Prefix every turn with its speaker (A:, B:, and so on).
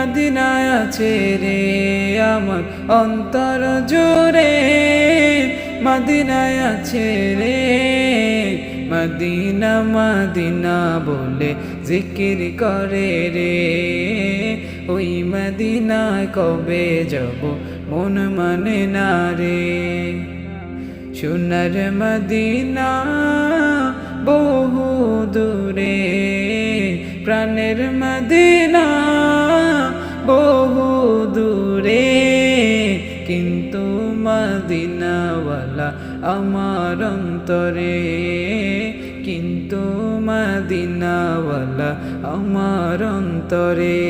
A: মদিনায় আছে রে আমার অন্তর জোরে মদিনায় আছে রে, মদিনা মদিনা বলে জিকির করে রে। ওই মদিনায় কবে যাব মন মানে না রে। সোনার মদিনা বহু দূরে, প্রাণের মদিনা বহু দূরে কিন্তু মদিনাওয়ালা আমার অন্তরে কিন্তু মদিনাওয়ালা আমার অন্তরে।